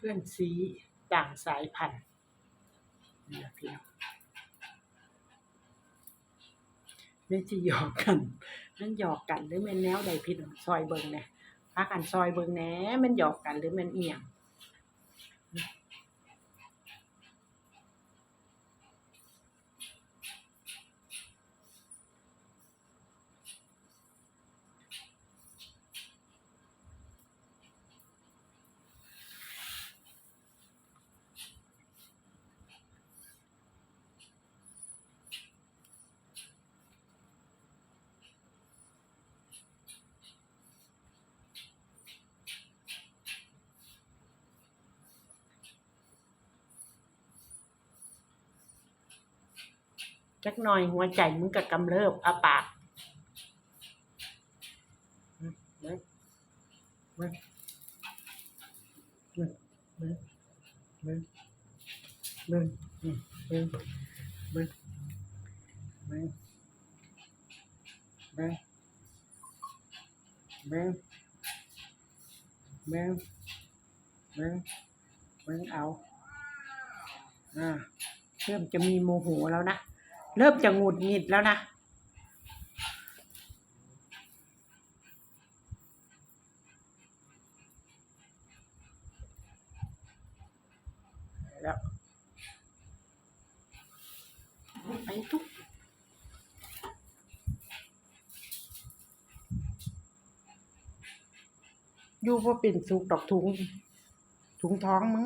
พื่อนซีต่างสายพันธุ์นี่แหละพี่น้องไม่จะหยอกกันนั่นหยอกกันหรือแม่นแนวใดพี่น้องซอยเบิงแหน่พักันซอยเบิงแหน่แมันหยอกกันหรือแมันเอียง จักหน่อยหัวใจมึงก็กำเริบอาปากอืมเบิ่งเบิ่งเบิ่งเบิ่งเบิ่งเบิ่งอืมเบิ่งเบิ่งเบิ่งเบิ่งเบิ่งเบิ่งเบิ่งเบิ่งเอา อ่า เริ่มจะมีโมโหแล้วนะ เริ่มจะหงุดหงิดแล้วนะ แล้วไปทุกอยู่ว่าเป็นสุกดอกถุง ถุงท้องมึง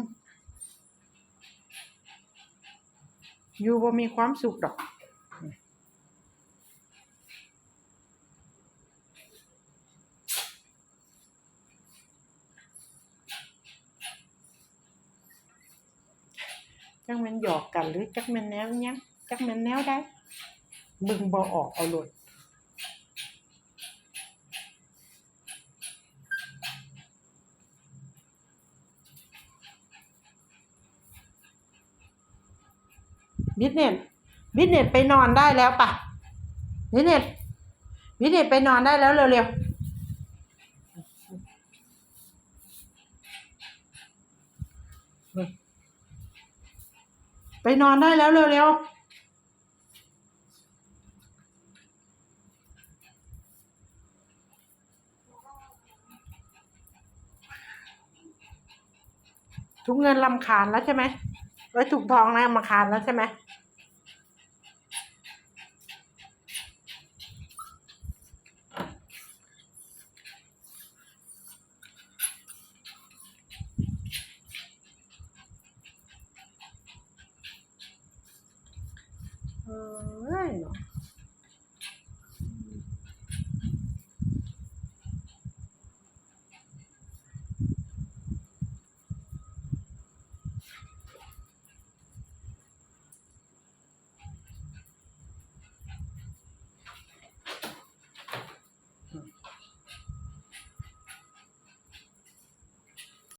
อยู่ว่ามีความสุขดอก จักแมันหยอกกันหรือจักแมันแนวหยังจักแมันแนวได้ บึงบ่ออกเอาโลดบิดเน็ตบิดเน็ตไปนอนได้แล้วปะบิดเน็ตบิดเน็ตไปนอนได้แล้วเร็วๆ ไปนอนได้แล้วเร็วๆทุกเงินลำคาญแล้วใช่ไหมไว้ถูกทองนะลำคาญแล้วใช่ไหม